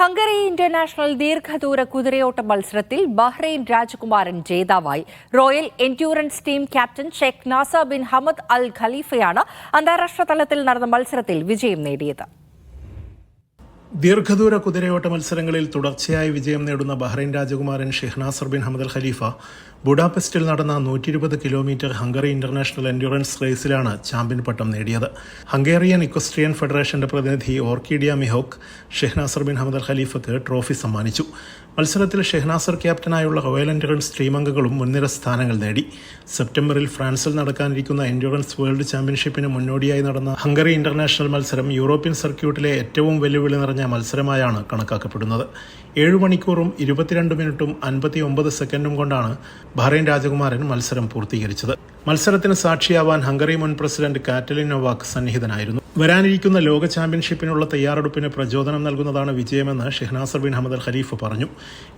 Hungary international ദീർഘദൂര കുതിരയോട്ട മത്സരത്തിൽ Bahrain രാജകുമാരൻ ജേതാവായി. Royal endurance team captain Sheikh Nasser bin Hamad Al ഖലീഫയാണ് അന്താരാഷ്ട്ര തലത്തിൽ നടന്ന മത്സരത്തിൽ വിജയം നേടിയത്. ദീർഘദൂര കുതിരയോട്ട മത്സരങ്ങളിൽ തുടർച്ചയായി വിജയം നേടുന്ന ബഹ്റൈൻ രാജകുമാരൻ ഷെഹ്നാസർ ബിൻ ഹമദ് അൽ ഖലീഫ ബുഡാപെസ്റ്റിൽ നടന്ന നൂറ്റി ഇരുപത് കിലോമീറ്റർ ഹംഗറി ഇന്റർനാഷണൽ എൻഡ്യൂറൻസ് റേസിലാണ് ചാമ്പ്യൻ പട്ടം നേടിയത്. ഹംഗേറിയൻ ഇക്വസ്ട്രിയൻ ഫെഡറേഷന്റെ പ്രതിനിധി Orchidea Mihok Sheikh Nasser bin Hamad Al ഖലീഫക്ക് trophy സമ്മാനിച്ചു. മത്സരത്തിൽ ഷെഹ്നാസർ ക്യാപ്റ്റനായുള്ള റോയൽ എൻഡ്യൂറൻസ് ടീം അംഗങ്ങളും മുൻനിര സ്ഥാനങ്ങൾ നേടി. സെപ്റ്റംബറിൽ ഫ്രാൻസിൽ നടക്കാനിരിക്കുന്ന എൻഡ്യൂറൻസ് വേൾഡ് ചാമ്പ്യൻഷിപ്പിന് മുന്നോടിയായി നടന്ന ഹംഗറി ഇന്റർനാഷണൽ മത്സരം യൂറോപ്യൻ സർക്യൂട്ടിലെ ഏറ്റവും വെല്ലുവിളി നിറഞ്ഞ മത്സരമായാണ് കണക്കാക്കപ്പെടുന്നത്. ഏഴു മണിക്കൂറും ഇരുപത്തിരണ്ട് മിനിറ്റും അൻപത്തി ഒമ്പത് സെക്കൻഡും കൊണ്ടാണ് ബഹ്റൈൻ രാജകുമാരൻ മത്സരം പൂർത്തീകരിച്ചത്. മത്സരത്തിന് സാക്ഷിയാവാൻ ഹംഗറി മുൻ പ്രസിഡന്റ് കാറ്റലിൻ നൊവാക് സന്നിഹിതനായിരുന്നു. വരാനിരിക്കുന്ന ലോക ചാമ്പ്യൻഷിപ്പിനുള്ള തയ്യാറെടുപ്പിന് പ്രചോദനം നൽകുന്നതാണ് വിജയമെന്ന് Sheikh Nasser bin Hamad Al Khalifa പറഞ്ഞു.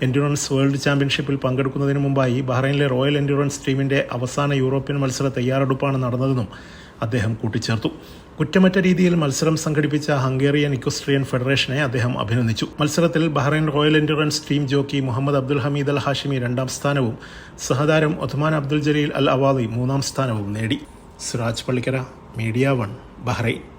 എൻഡ്യൂറൻസ് വേൾഡ് ചാമ്പ്യൻഷിപ്പിൽ പങ്കെടുക്കുന്നതിന് മുമ്പായി ബഹ്റൈനിലെ റോയൽ എൻഡ്യൂറൻസ് ടീമിന്റെ അവസാന യൂറോപ്യൻ മത്സര തയ്യാറെടുപ്പാണ് നടന്നതെന്നും അദ്ദേഹം കൂട്ടിച്ചേർത്തു. കുറ്റമറ്റ രീതിയിൽ മത്സരം സംഘടിപ്പിച്ച ഹംഗേറിയൻ ഇക്വസ്ട്രിയൻ ഫെഡറേഷനെ അദ്ദേഹം അഭിനന്ദിച്ചു. മത്സരത്തിൽ Bahrain royal endurance team jockey Mohammed Abdul Hameed Al Hashimi രണ്ടാം സ്ഥാനവും സഹതാരം ഒഥ്മാൻ അബ്ദുൽ ജലീൽ അൽ അവാദി മൂന്നാം സ്ഥാനവും നേടി. Suraj Pallikkara media one Bahrain.